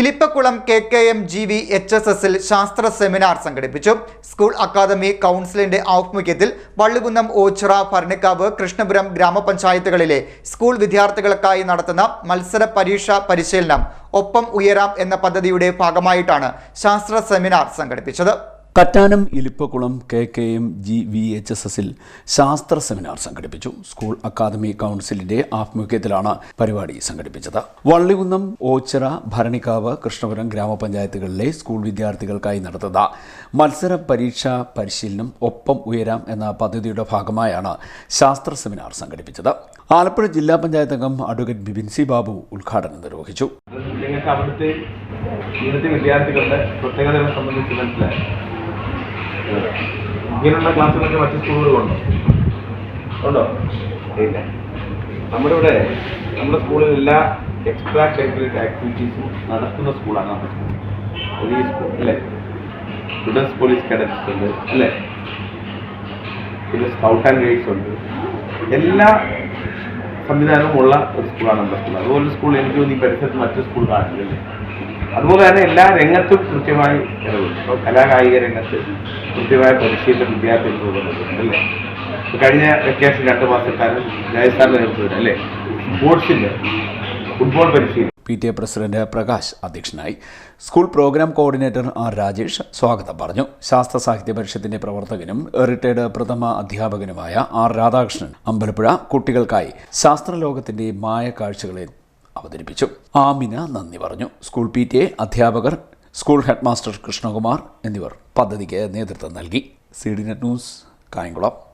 Ilippakulam K K M G V H S എസിൽ ശാസ്ത്ര seminar സംഘടിപ്പിച്ചു. സ്കൂൾ അക്കാദമി കൗൺസിലിന്റെ ആഭിമുഖ്യത്തിൽ വള്ളുകുന്നം ഓച്ചിറ ഭരണിക്കാവ് കൃഷ്ണപുരം ഗ്രാമപഞ്ചായത്തുകളിലെ സ്കൂൾ വിദ്യാർത്ഥികൾക്കായി നടത്തുന്ന മത്സര പരീക്ഷാ പരിശീലനം ഒപ്പം ഉയരാം എന്ന പദ്ധതിയുടെ ഭാഗമായിട്ടാണ് ശാസ്ത്ര സെമിനാർ സംഘടിപ്പിച്ചത്. Kattanam Ilippakulam K K M G V H S എസിൽ ശാസ്ത്ര സെമിനാർ സംഘടിപ്പിച്ചു. സ്കൂൾ അക്കാദമി കൗൺസിലിന്റെ ആഭിമുഖ്യത്തിലാണ് പരിപാടി സംഘടിപ്പിച്ചത്. വള്ളികുന്നം ഓച്ചിറ ഭരണിക്കാവ് കൃഷ്ണപുരം ഗ്രാമപഞ്ചായത്തുകളിലെ സ്കൂൾ വിദ്യാർത്ഥികൾക്കായി നടത്തുന്ന മത്സര പരീക്ഷാ പരിശീലനം ഒപ്പം ഉയരാം എന്ന പദ്ധതിയുടെ ഭാഗമായാണ് ശാസ്ത്ര സെമിനാർ സംഘടിപ്പിച്ചത്. ആലപ്പുഴ ജില്ലാ പഞ്ചായത്ത് അംഗം അഡ്വക്കേറ്റ് ബിബിൻ സി ബാബു ഉദ്ഘാടനം നിർവഹിച്ചു. ഇവിടുത്തെ വിദ്യാർത്ഥികളുടെ പ്രത്യേകതകളെ സംബന്ധിച്ച് മനസ്സിലായി? ഇങ്ങനെയുള്ള ക്ലാസ്സുകളൊക്കെ മറ്റു സ്കൂളുകളുണ്ടോ ഉണ്ടോ? ഇല്ല. നമ്മുടെ ഇവിടെ നമ്മുടെ സ്കൂളിൽ എല്ലാ എക്സ്ട്രാ കരിക്കുലർ ആക്ടിവിറ്റീസും നടക്കുന്ന സ്കൂളാണ് നമ്മുടെ സ്കൂൾ. പോലീസ് അല്ലേ? സ്റ്റുഡൻസ് പോലീസ് കേഡറ്റ്സ് ഉണ്ട് അല്ലേ? പിന്നെ സ്കൗട്ട് ആൻഡ് ഗൈഡ്സ് ഉണ്ട്. എല്ലാ സംവിധാനവും ഉള്ള ഒരു സ്കൂളാണ് നമ്മുടെ സ്കൂൾ. അതുപോലെ സ്കൂൾ എനിക്ക് തോന്നുന്നു ഈ പരിസരത്ത് മറ്റൊരു സ്കൂൾ കാണില്ലല്ലേ അതുപോലെ തന്നെ എല്ലാ രംഗത്തും കൃത്യമായി ഇടപെടും. കലാകായിക രംഗത്ത് കൃത്യമായ പരിശീലനം വിദ്യാർത്ഥികൾ കൊടുക്കുന്നുണ്ട് അല്ലേ? ഇപ്പോൾ കഴിഞ്ഞ വെക്കേഷൻ രണ്ട് മാസക്കാരൻ രാജസ്ഥാനിലെ നേതൃത്വത്തിൽ അല്ലേ? സ്പോർട്സിന്റെ ഫുട്ബോൾ പരിശീലനം. P T A president Prakash അധ്യക്ഷനായി. School programme coordinator R Rajesh സ്വാഗതം പറഞ്ഞു. ശാസ്ത്ര സാഹിത്യ പരിഷത്തിന്റെ പ്രവർത്തകനും റിട്ടയർഡ് പ്രഥമ അധ്യാപകനുമായ ആർ രാധാകൃഷ്ണൻ അമ്പലപ്പുഴ കുട്ടികൾക്കായി ശാസ്ത്രലോകത്തിന്റെ മായ കാഴ്ചകളെ അവതരിപ്പിച്ചു. ആമിന നന്ദി പറഞ്ഞു. സ്കൂൾ പി ടി എ അധ്യാപകർ സ്കൂൾ ഹെഡ് മാസ്റ്റർ കൃഷ്ണകുമാർ എന്നിവർ പദ്ധതിക്ക് നേതൃത്വം നൽകി. C D net news Kayamkulam.